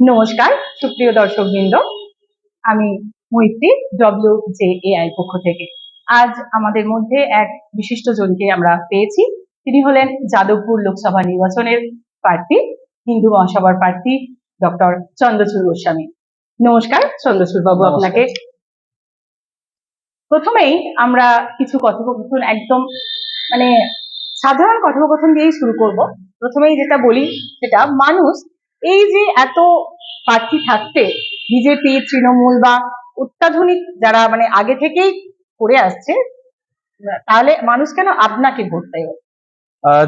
নমস্কার সুপ্রিয় দর্শকবৃন্দ। আমি মৈত্রী ডব্লিউ জে এআই পক্ষ থেকে। আজ আমাদের মধ্যে এক বিশিষ্ট জনকে আমরা পেয়েছি। তিনি হলেন যাদবপুর লোকসভা নির্বাচনের প্রার্থী হিন্দু মহাসভার প্রার্থী ডক্টর চন্দ্রচূড় গোস্বামী। নমস্কার চন্দ্রচূড় বাবু আপনাকে। প্রথমেই আমরা কিছু কথোপকথন একদম মানে সাধারণ কথোপকথন দিয়েই শুরু করব। প্রথমেই যেটা বলি সেটা মানুষ এই যে এত প্রার্থী থাকতে বিজেপি তৃণমূল বা অত্যাধুনিক যারা মানে আগে থেকেই করে আসছে, তাহলে মানুষ কেন আপনাকে ভোট দেয়?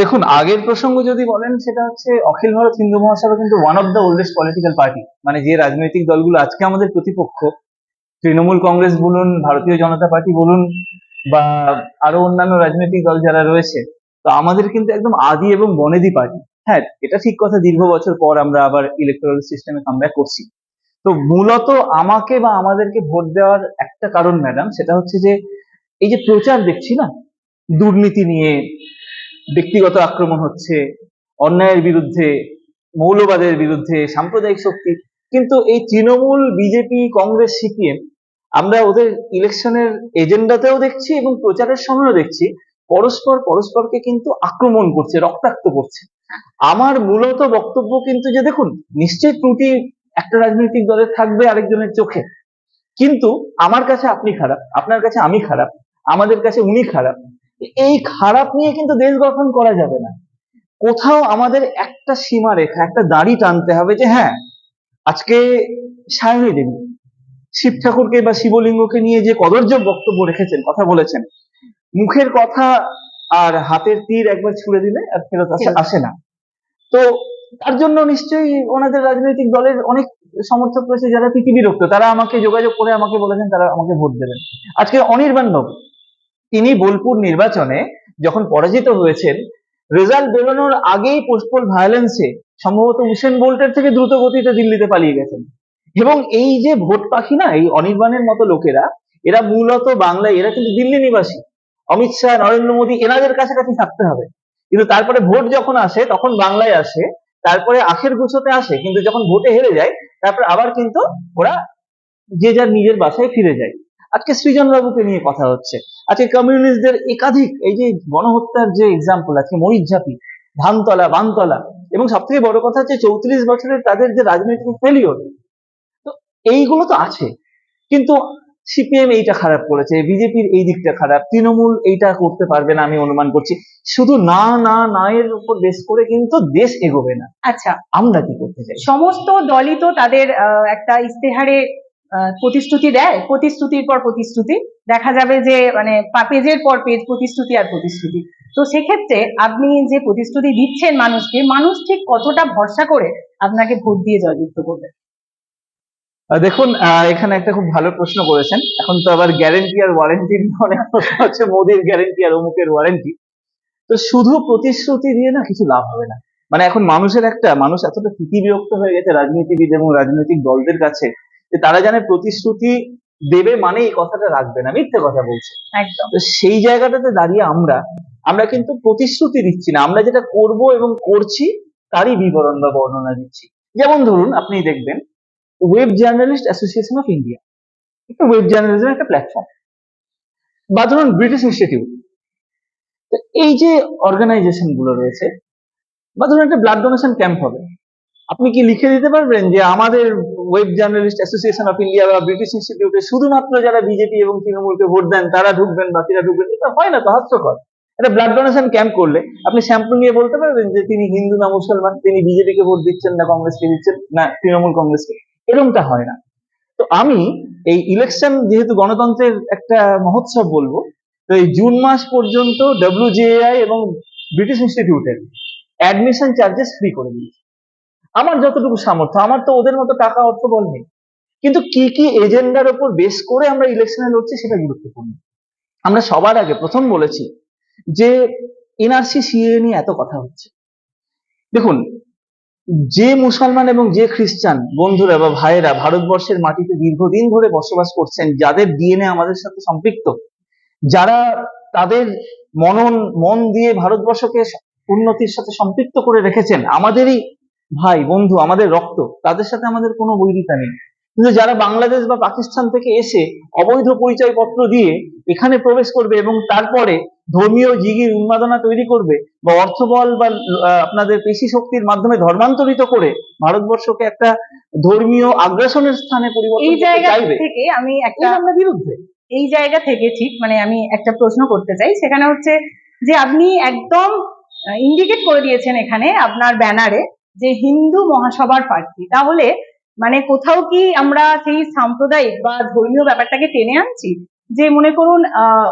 দেখুন, আগের প্রসঙ্গ যদি বলেন, সেটা হচ্ছে অখিল ভারত হিন্দু মহাসভা কিন্তু one of the oldest political party মানে যে রাজনৈতিক দলগুলো আজকে আমাদের প্রতিপক্ষ, তৃণমূল কংগ্রেস বলুন, ভারতীয় জনতা পার্টি বলুন, বা আরও অন্যান্য রাজনৈতিক দল যারা রয়েছে, তো আমাদের কিন্তু একদম আদি এবং বনেদি পার্টি। হ্যাঁ এটা ঠিক কথা, দীর্ঘ বছর পর আমরা আবার ইলেকট্রাল সিস্টেমে কামব্যাক করছি। তো মূলত আমাকে বা আমাদেরকে ভোট দেওয়ার একটা কারণ ম্যাডাম সেটা হচ্ছে যে, এই যে প্রচার দেখছি না, দুর্নীতি নিয়ে ব্যক্তিগত আক্রমণ হচ্ছে, অন্যায়ের বিরুদ্ধে, মৌলবাদের বিরুদ্ধে, সাম্প্রদায়িক শক্তি, কিন্তু এই তৃণমূল বিজেপি কংগ্রেস সিপিএম আমরা ওদের ইলেকশনের এজেন্ডাতেও দেখছি এবং প্রচারের সময়ও দেখছি। পরস্পর পরস্পরকে কিন্তু আক্রমণ করছে, রক্তাক্ত করছে। আমার মূলত বক্তব্য কিন্তু যে দেখুন, নিশ্চয়ই ত্রুটি একটা রাজনৈতিক দলের থাকবে আরেকজনের চোখে। কিন্তু আমার কাছে আপনি খারাপ, আপনার কাছে আমি খারাপ, আমাদের কাছে উনি খারাপ। এই খারাপ নিয়ে কিন্তু দেশ গঠন করা যাবে না। কোথাও আমাদের একটা সীমা রেখা, একটা দাড়ি টানতে হবে যে হ্যাঁ আজকে সায়নী দেবী শিব ঠাকুরকে বা শিবলিঙ্গকে নিয়ে যে কদর্য বক্তব্য রেখেছেন, কথা বলেছেন মুখের কথা আর হাতের তীর একবার ছুড়ে দিলে আর ফেরত আসে আসে না। তো তার জন্য নিশ্চয়ই ওনাদের রাজনৈতিক দলের অনেক সমর্থক রয়েছে যারা তিতি বিরক্ত তারা আমাকে যোগাযোগ করে আমাকে বলেছেন তারা আমাকে ভোট দেবেন। আজকে অনির্বাণ বাবু তিনি বোলপুর নির্বাচনে যখন পরাজিত হয়েছেন রেজাল্ট বেরোনোর আগেই পোস্টপোল ভায়োলেন্সে সম্ভবত উসেন বোল্টের থেকে দ্রুত গতিতে দিল্লিতে পালিয়ে গেছেন। এবং এই যে ভোট পাখি না এই অনির্বাণের মতো লোকেরা এরা মূলত বাংলায় এরা কিন্তু দিল্লি নিবাসী। অমিত শাহ, নরেন্দ্র মোদী, এনাদের কাছাকাছি থাকতে হবে। কিন্তু তারপরে ভোট যখন আসে, তখন বাংলায় আসে, তারপরে আখের গুছোতে আসে, কিন্তু যখন ভোটে হেরে যায়, তারপরে আবার কিন্তু ওরা যে যার নিজের বাসায় ফিরে যায়। আজকে সৃজন বাবুকে নিয়ে কথা হচ্ছে। আজকে কমিউনিস্টদের একাধিক, এই যে গণহত্যার যে এক্সাম্পল আছে মরিচঝাপি ধানতলা, বানতলা, এবং সব থেকে বড় কথা হচ্ছে চৌত্রিশ বছরের তাদের যে রাজনৈতিক ফেলিওর তো এইগুলো তো আছে। কিন্তু সিপিএম এইটা খারাপ করেছে বিজেপির এই দিকটা খারাপ তৃণমূল এইটা করতে পারবে না আমি অনুমান করছি। শুধু না না না এর উপর বেশ করে কিন্তু দেশ এগোবে না। আচ্ছা। আমরা কি করতে চাই? সমস্ত দলই তো তাদের একটা ইস্তেহারে প্রতিশ্রুতি দেয়। প্রতিশ্রুতির পর প্রতিশ্রুতি। দেখা যাবে যে মানে পেজের পর পেজ প্রতিশ্রুতি আর প্রতিশ্রুতি। তো সেক্ষেত্রে আপনি যে প্রতিশ্রুতি দিচ্ছেন মানুষকে মানুষ ঠিক কতটা ভরসা করে আপনাকে ভোট দিয়ে জয়যুক্ত করবে? দেখুন আহ, এখানে একটা খুব ভালো প্রশ্ন করেছেন। এখন তো আবার গ্যারেন্টি আর ওয়ারেন্টি অনেক প্রশ্ন হচ্ছে মোদির গ্যারেন্টি আর অমুকের ওয়ারেন্টি তো শুধু প্রতিশ্রুতি দিয়ে না কিছু লাভ হবে না। মানে এখন মানুষের একটা মানুষ এতটা ভীতি বিরক্ত হয়ে গেছে রাজনীতিবিদ এবং রাজনৈতিক দলদের কাছে যে তারা জানে প্রতিশ্রুতি দেবে মানে এই কথাটা রাখবে না মিথ্যে কথা বলছে। একদম। তো সেই জায়গাটাতে দাঁড়িয়ে আমরা আমরা কিন্তু প্রতিশ্রুতি দিচ্ছি না। আমরা যেটা করব এবং করছি তারই বিবরণ বা বর্ণনা দিচ্ছি। যেমন ধরুন আপনি দেখবেন web journalist association of India একটা ওয়েব জার্নালিজম একটা প্ল্যাটফর্ম বা ধরুন ব্রিটিশ ইনস্টিটিউট তো এই যে অর্গানাইজেশনগুলো রয়েছে, বা ধরুন একটা ব্লাড ডোনেশন ক্যাম্প হবে, আপনি কি লিখে দিতে পারবেন যে আমাদের web journalist association of India বা ব্রিটিশ ইনস্টিটিউটে শুধুমাত্র যারা বিজেপি এবং তৃণমূলকে ভোট দেন, তারা ঢুকবেন বাকিরা ঢুকবেন? এটা হয় না তো, হাস্যকর। একটা ব্লাড ডোনেশন ক্যাম্প করলে আপনি স্যাম্পল নিয়ে বলতে পারবেন যে তিনি হিন্দু না মুসলমান, তিনি বিজেপিকে ভোট দিচ্ছেন না কংগ্রেসকে দিচ্ছেন, না তৃণমূল কংগ্রেসকে। এরকমটা হয় না। তো আমি এই ইলেকশন যেহেতু গণতন্ত্রের একটা মহোৎসব বলব, তো এই জুন মাস পর্যন্ত ডব্লিউজিএআই এবং ব্রিটিশ ইনস্টিটিউটের অ্যাডমিশন চার্জেস ফ্রি করে দিয়েছি। আমার যতটুকু সামর্থ্য, আমার তো ওদের মতো টাকা অর্থ বল নেই। কিন্তু কি কি এজেন্ডার উপর বেস করে আমরা ইলেকশনে লড়ছি সেটা গুরুত্বপূর্ণ। আমরা সবার আগে প্রথম বলেছি যে এনআরসি সিএ নিয়ে এত কথা হচ্ছে। দেখুন যে মুসলমান এবং যে খ্রিস্টান, বন্ধুরা বা ভাইয়েরা ভারতবর্ষের মাটিতে দীর্ঘদিন ধরে বসবাস করছেন, যাদের ডিএনএ আমাদের সাথে সম্পৃক্ত, যারা তাদের মনন, মন দিয়ে ভারতবর্ষকে উন্নতির সাথে সম্পৃক্ত করে রেখেছেন, আমাদেরই ভাই, বন্ধু, আমাদের রক্ত, তাদের সাথে আমাদের কোনো বৈরিতা নেই। কিন্তু যারা বাংলাদেশ বা পাকিস্তান থেকে এসে অবৈধ পরিচয়পত্র দিয়ে এখানে প্রবেশ করবে এবং তারপরে ধর্মীয় জিগির উন্মাদনা তৈরি করবে বা অর্থবল বা আপনাদের পেশি শক্তির মাধ্যমে ধর্মান্তরিত করে ভারতবর্ষকে একটা ধর্মীয় আগ্রাসনের স্থানে পরিবর্তন এই জায়গা থেকে আমি একটা বিরুদ্ধে। এই জায়গা থেকে ঠিক মানে আমি একটা প্রশ্ন করতে চাই। সেখানে হচ্ছে যে আপনি একদম ইন্ডিকেট করে দিয়েছেন এখানে আপনার ব্যানারে যে হিন্দু মহাসভার প্রার্থী। তাহলে মানে কোথাও কি আমরা সেই সাম্প্রদায়িক বা ধর্মীয় ব্যাপারটাকে টেনে আনছি? যে মনে করুন আহ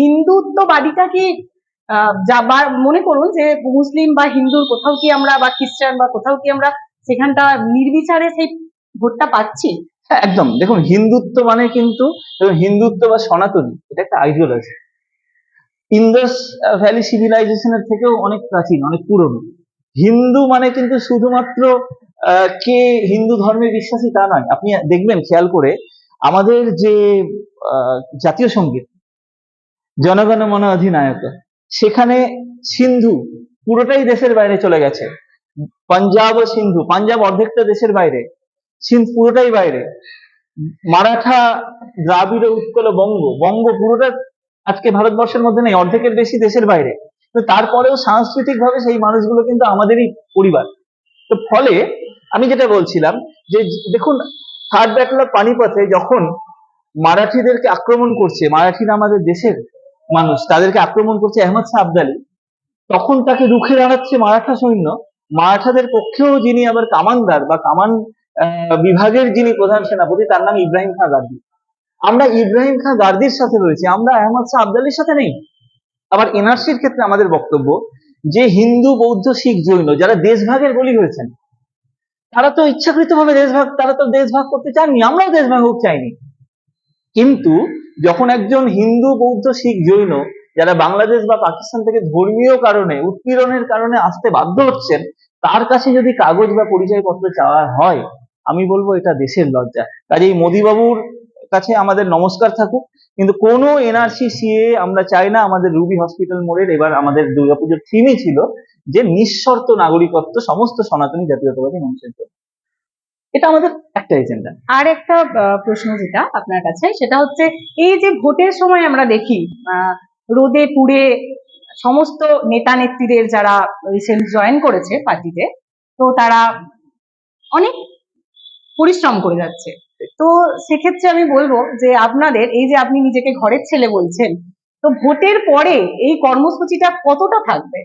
হিন্দুত্ববাদীটা কি মনে করুন যে মুসলিম বা হিন্দুর কোথাও কি আমরা বা খ্রিস্টান বা কোথাও কি আমরা সেখানটা নির্বিচারে সেই ভোটটা পাচ্ছি? একদম। দেখুন, হিন্দুত্ব মানে কিন্তু হিন্দুত্ব বা সনাতনী, এটা একটা আইডিওলজি ইন্দাস ভ্যালি সিভিলাইজেশনের থেকেও অনেক প্রাচীন, অনেক পুরনো। হিন্দু মানে কিন্তু শুধুমাত্র কে হিন্দু ধর্মে বিশ্বাসী তা নয়। আপনি দেখবেন, খেয়াল করে আমাদের যে জাতীয় সংগীত, জনগণ মন অধিনায়ক, সেখানে সিন্ধু পুরোটাই দেশের বাইরে চলে গেছে। পাঞ্জাব ও সিন্ধু, পাঞ্জাব অর্ধেকটা দেশের বাইরে, সিন্ধু পুরোটাই বাইরে। মারাঠা, দ্রাবিড়, উৎকল, বঙ্গ বঙ্গ পুরোটা আজকে ভারতবর্ষের মধ্যে নেই, অর্ধেকের বেশি দেশের বাইরে। তো তারপরেও সাংস্কৃতিক ভাবে সেই মানুষগুলো কিন্তু আমাদেরই পরিবার। তো ফলে আমি যেটা বলছিলাম যে দেখুন থার্ড ব্যাটল অফ পানিপথে যখন মারাঠিদেরকে আক্রমণ করছে মারাঠিরা আমাদের দেশের মানুষ, তাদেরকে আক্রমণ করছে আহমদ শাহ আবদালি, তখন তাকে রুখে দাঁড়াচ্ছে মারাঠা সৈন্য। মারাঠাদের পক্ষেও যিনি আবার কামানদার বা কামান বিভাগের যিনি প্রধান সেনাপতি, তার নাম ইব্রাহিম খাঁ গার্দি। আমরা ইব্রাহিম খাঁ গার্দির সাথে রয়েছি, আমরা আহমদ শাহ আবদালির সাথে নেই। আবার এনআরসির ক্ষেত্রে আমাদের বক্তব্য যে হিন্দু, বৌদ্ধ, শিখ জৈন, যারা দেশভাগের বলি হয়েছেন তারা তো ইচ্ছাকৃত ইচ্ছাকৃতভাবে দেশভাগ, তারা তো দেশভাগ করতে চাননি, আমরাও দেশভাগ হোক চাইনি। কিন্তু যখন একজন হিন্দু বৌদ্ধ শিখ জৈন, যারা বাংলাদেশ বা পাকিস্তান থেকে ধর্মীয় কারণে, উৎপীড়নের কারণে আসতে বাধ্য হচ্ছেন, তার কাছে যদি কাগজ বা পরিচয়পত্র চাওয়া হয়, আমি বলব এটা দেশের লজ্জা। কাজেই মোদিবাবুর কাছে আমাদের নমস্কার থাকুক, কিন্তু কোনো এনআরসি, সিএ আমরা চাই না, আমাদের রুবি হসপিটাল মোড়ের, এবার আমাদের দুর্গাপুজোর থিমই ছিল যে নিঃশর্ত নাগরিকত্ব সমস্ত সনাতনী জাতীয়তাবাদী মানুষের জন্য। এটা আমাদের একটা এজেন্ডা আর একটা প্রশ্ন যেটা আপনার কাছে, সেটা হচ্ছে এই যে ভোটের সময় আমরা দেখি রোদে পুড়ে সমস্ত নেতা নেত্রীদের যারা রিসেন্ট জয়েন করেছে পার্টিতে, তো তারা অনেক পরিশ্রম করে যাচ্ছে। তো সেক্ষেত্রে আমি বলব যে আপনাদের, এই যে আপনি নিজেকে ঘরের ছেলে বলছেন, তো ভোটের পরে এই কর্মসূচিটা কতটা থাকবে?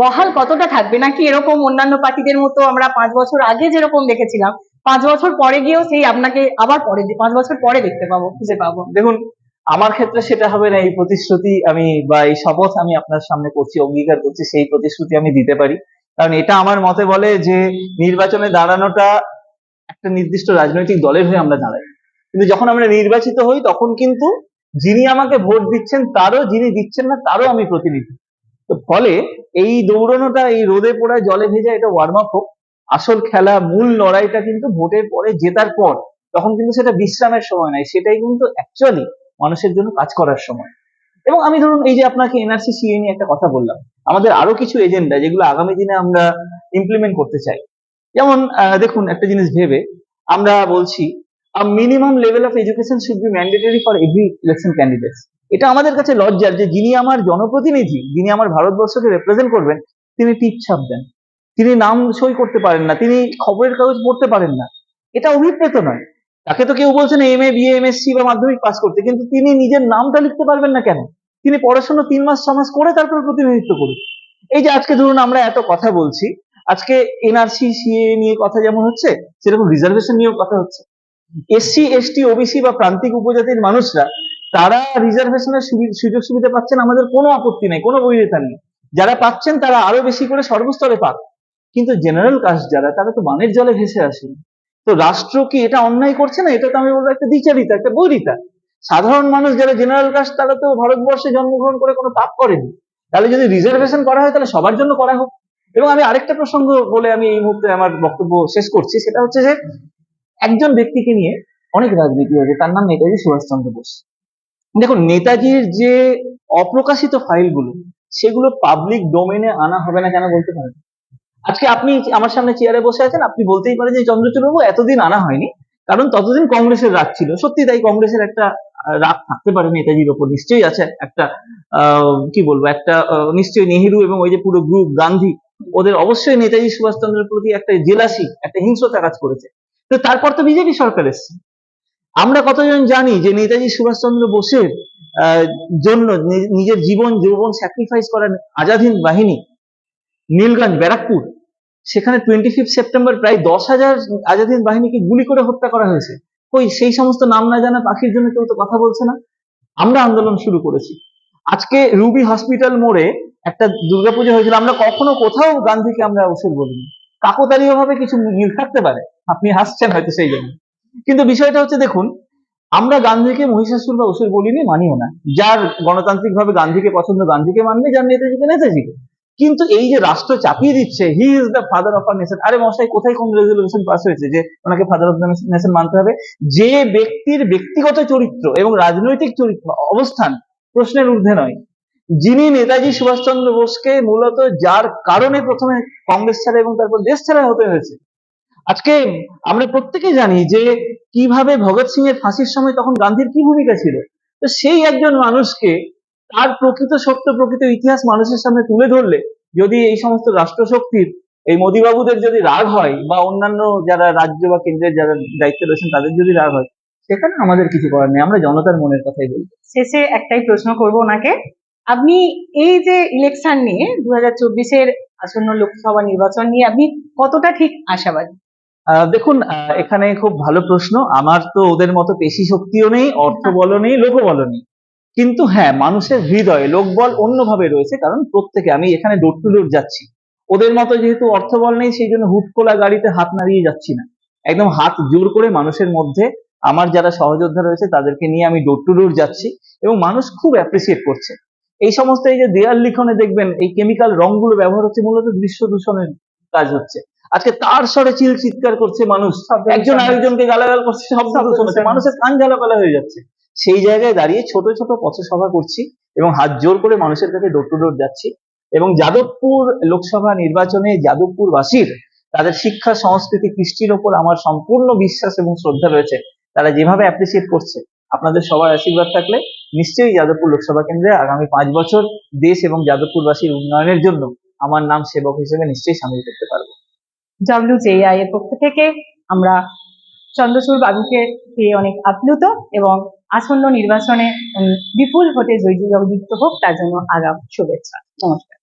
বহাল কতটা থাকবে? নাকি এরকম অন্যান্য পার্টিদের মতো আমরা পাঁচ বছর আগে যেরকম দেখেছিলাম, পাঁচ বছর পরে গিয়েও সেই আপনাকে আবার পরে পাঁচ বছর পরে দেখতে পাবো, খুঁজে পাবো। দেখুন, আমার ক্ষেত্রে সেটা হবে না, এই প্রতিশ্রুতি আমি বা এই শপথ আমি আপনার সামনে করছি, অঙ্গীকার করছি, সেই প্রতিশ্রুতি আমি দিতে পারি। কারণ এটা আমার মতে বলে যে নির্বাচনে দাঁড়ানোটা একটা নির্দিষ্ট রাজনৈতিক দলের হয়ে আমরা দাঁড়াই। কিন্তু যখন আমরা নির্বাচিত হই, তখন কিন্তু যিনি আমাকে ভোট দিচ্ছেন, তারও যিনি দিচ্ছেন না, তারও আমি প্রতিনিধি। তো ফলে এই দৌড়ানোটা, এই রোদে পোড়ায় জলে ভেজা এটা ওয়ার্ম আপ হোক। আসল খেলা, মূল লড়াইটা কিন্তু ভোটের পরে জেতার পর, তখন কিন্তু সেটা বিশ্রামের সময় নাই সেটাই কিন্তু অ্যাকচুয়ালি মানুষের জন্য কাজ করার সময়। এবং আমি ধরুন এই যে আপনাকে এনআরসি সিএ নিয়ে একটা কথা বললাম, আমাদের আরও কিছু এজেন্ডা যেগুলো আগামী দিনে আমরা ইমপ্লিমেন্ট করতে চাই। যেমন দেখুন একটা জিনিস ভেবে, আমরা বলছি minimum level of education should be mandatory for every election candidates এটা আমাদের কাছে লজ্জার যে যিনি আমার জনপ্রতিনিধি, যিনি আমার ভারতবর্ষকে রিপ্রেজেন্ট করবেন, তিনি টিপ ছাপ দেন। তিনি নাম সই করতে পারেন না, তিনি খবরের কাগজ পড়তে পারেন না। এটা অভিপ্রেত নয়। তাকে তো কেউ বলছেন এম এ বিএ এমএসসি বা মাধ্যমিক পাস করতে, কিন্তু তিনি নিজের নামটা লিখতে পারবেন না কেন? তিনি পড়াশোনা তিন মাস ছমাস করে তারপর প্রতিনিধিত্ব করুন। এই যে আজকে ধরুন আমরা এত কথা বলছি, আজকে এনআরসি সিএ নিয়ে কথা যেমন হচ্ছে, সেরকম রিজার্ভেশন নিয়েও কথা হচ্ছে। এসসি এসটি ওবিসি বা প্রান্তিক উপজাতির মানুষরা তারা রিজার্ভেশনের সুযোগ সুবিধা পাচ্ছেন, আমাদের কোনো আপত্তি নেই, কোনো বৈরিতা নেই। যারা পাচ্ছেন তারা আরও বেশি করে সর্বস্তরে পাক। কিন্তু জেনারেল কাস্ট যারা, তারা তো বানের জলে ভেসে আসেন। তো রাষ্ট্র কি এটা অন্যায় করছে না? এটা তো আমি বলব একটা দ্বিচারিতা, একটা বৈরিতা। সাধারণ মানুষ যারা জেনারেল কাস্ট তারা তো ভারতবর্ষে জন্মগ্রহণ করে কোনো পাপ করেনি। তাহলে যদি রিজার্ভেশন করা হয়, তাহলে সবার জন্য করা হোক। এবং আমি আরেকটা প্রসঙ্গ বলে আমি এই মুহূর্তে আমার বক্তব্য শেষ করছি। সেটা হচ্ছে যে, একজন ব্যক্তিকে নিয়ে অনেক রাজনীতি হয়েছে, তার নাম নেতাজি সুভাষচন্দ্র বোস। দেখুন, নেতাজির যে অপ্রকাশিত ফাইলগুলো, সেগুলো পাবলিক ডোমেনে আনা হবে না কেন বলতে পারেন? আজকে আপনি আমার সামনে চেয়ারে বসে আছেন, আপনি বলতেই পারেন যে চন্দ্রচূড় বাবু এতদিন আনা হয়নি, কারণ ততদিন কংগ্রেসের রাগ ছিল। সত্যি তাই কংগ্রেসের একটা রাগ থাকতে পারে নেতাজির ওপর, নিশ্চয়ই আছে একটা কি বলব, একটা নিশ্চয়ই নেহেরু এবং ওই যে পুরো গ্রুপ গান্ধী, ওদের অবশ্যই নেতাজি সুভাষচন্দ্রের প্রতি একটা জেলাসি, একটা হিংস্রতা কাজ করেছে। তো তারপর তো বিজেপি সরকার এসছে। আমরা কতজন জানি যে নেতাজি সুভাষচন্দ্র বোসের জন্য নিজের জীবন, যৌবন স্যাক্রিফাইস করেন আজাদ হিন্দ বাহিনী, নীলগঞ্জ, ব্যারাকপুর। সেখানে টোয়েন্টি ফিফথ সেপ্টেম্বর প্রায় দশ হাজার আজাদ বাহিনীকে গুলি করে হত্যা করা হয়েছে। ওই সেই সমস্ত নাম না জানা পাখির জন্য কেউ তো কথা বলছে না? আমরা আন্দোলন শুরু করেছি। আজকে রুবি হসপিটাল মোড়ে একটা দুর্গাপুজো হয়েছিল। আমরা কখনো কোথাও গান্ধীকে আমরা ওষুধ বলিনি। কাকতালীয় ভাবে কিছু মিল থাকতে পারে। আপনি হাসছেন হয়তো সেই জন্য। কিন্তু বিষয়টা হচ্ছে, দেখুন, আমরা গান্ধীকে মহিষাসুর বা অসুর বলিনি, মানিও না। যার গণতান্ত্রিক ভাবে গান্ধীকে পছন্দ, গান্ধীকে মানবে, যার নেতাজিকে নেতাজিকে কিন্তু এই যে রাষ্ট্র চাপিয়ে দিচ্ছে he is the father of our nation আরে মশাই কোথায় কোন রেজলিউশন পাস হয়েছে যে ওনাকে ফাদার অফ দ্য নেশন মানতে হবে? যে ব্যক্তির ব্যক্তিগত চরিত্র এবং রাজনৈতিক চরিত্র, অবস্থান প্রশ্নের ঊর্ধ্বে নয়। যিনি নেতাজি সুভাষচন্দ্র বোসকে মূলত যার কারণে প্রথমে কংগ্রেস ছাড়া এবং তারপর দেশ ছাড়া হতে হয়েছে আজকে আমরা প্রত্যেকে জানি যে কীভাবে ভগৎ সিং এর ফাঁসির সময় তখন গান্ধীর কি ভূমিকা ছিল? তো সেই একজন মানুষকে তার প্রকৃত সত্য, প্রকৃত ইতিহাস মানুষের সামনে তুলে ধরলে যদি এই সমস্ত রাষ্ট্রশক্তির এই মোদিবাবুদের যদি রাগ হয় বা অন্যান্য যারা রাজ্য বা কেন্দ্রের যারা দায়িত্বে রয়েছেন তাদের যদি রাগ হয়, সেখানে আমাদের কিছু করার নেই। আমরা জনতার মনের কথাই বলি। শেষে একটাই প্রশ্ন করব ওনাকে। আপনি এই যে ইলেকশন নিয়ে দু হাজার চব্বিশের আসন্ন লোকসভা নির্বাচন নিয়ে আপনি কতটা ঠিক আশাবাদী? দেখুন এখানে খুব ভালো প্রশ্ন। আমার তো ওদের মতো পেশি শক্তিও নেই অর্থ বলও নেই লোকবলও নেই। কিন্তু হ্যাঁ মানুষের হৃদয়ে লোকবল অন্যভাবে রয়েছে কারণ প্রত্যেকে আমি এখানে ডোর টু ডোর যাচ্ছি। ওদের মতো যেহেতু অর্থবল নেই সেই জন্য হুটকোলা গাড়িতে হাত নাড়িয়ে যাচ্ছি না। একদম হাত জোর করে মানুষের মধ্যে আমার যারা সহযোদ্ধা রয়েছে তাদেরকে নিয়ে আমি ডোর টু ডোর যাচ্ছি এবং মানুষ খুব অ্যাপ্রিসিয়েট করছে। এই সমস্ত এই যে দেয়াল লিখনে দেখবেন এই কেমিক্যাল রংগুলো ব্যবহার হচ্ছে মূলত দৃশ্য দূষণের কাজ হচ্ছে। আজকে তার স্বরে চিল চিৎকার করছে মানুষ। একজন। আরেকজনকে গালাগাল করছে শব্দ দূষণ মানুষের কান ঝালাপালা হয়ে যাচ্ছে। সেই জায়গায় দাঁড়িয়ে ছোট ছোট পথসভা করছি এবং হাত জোর করে মানুষের কাছে ডোর টু ডোর যাচ্ছি। এবং যাদবপুর লোকসভা নির্বাচনে যাদবপুরবাসীর তাদের শিক্ষা সংস্কৃতি কৃষ্টির ওপর আমার সম্পূর্ণ বিশ্বাস এবং শ্রদ্ধা রয়েছে। তারা যেভাবে অ্যাপ্রিসিয়েট করছে আপনাদের সবার আশীর্বাদ থাকলে নিশ্চয়ই যাদবপুর লোকসভা কেন্দ্রে আগামী পাঁচ বছর দেশ এবং যাদবপুরবাসীর উন্নয়নের জন্য আমার নাম সেবক হিসেবে নিশ্চয়ই সামিল করতে পারব। ডব্লিউজেআই এর পক্ষ থেকে আমরা চন্দ্রচূড় বাবুকে পেয়ে অনেক আপ্লুত এবং আসন্ন নির্বাচনে বিপুল ভোটে জয়যুক্ত হোক, তার জন্য আগাম শুভেচ্ছা। নমস্কার।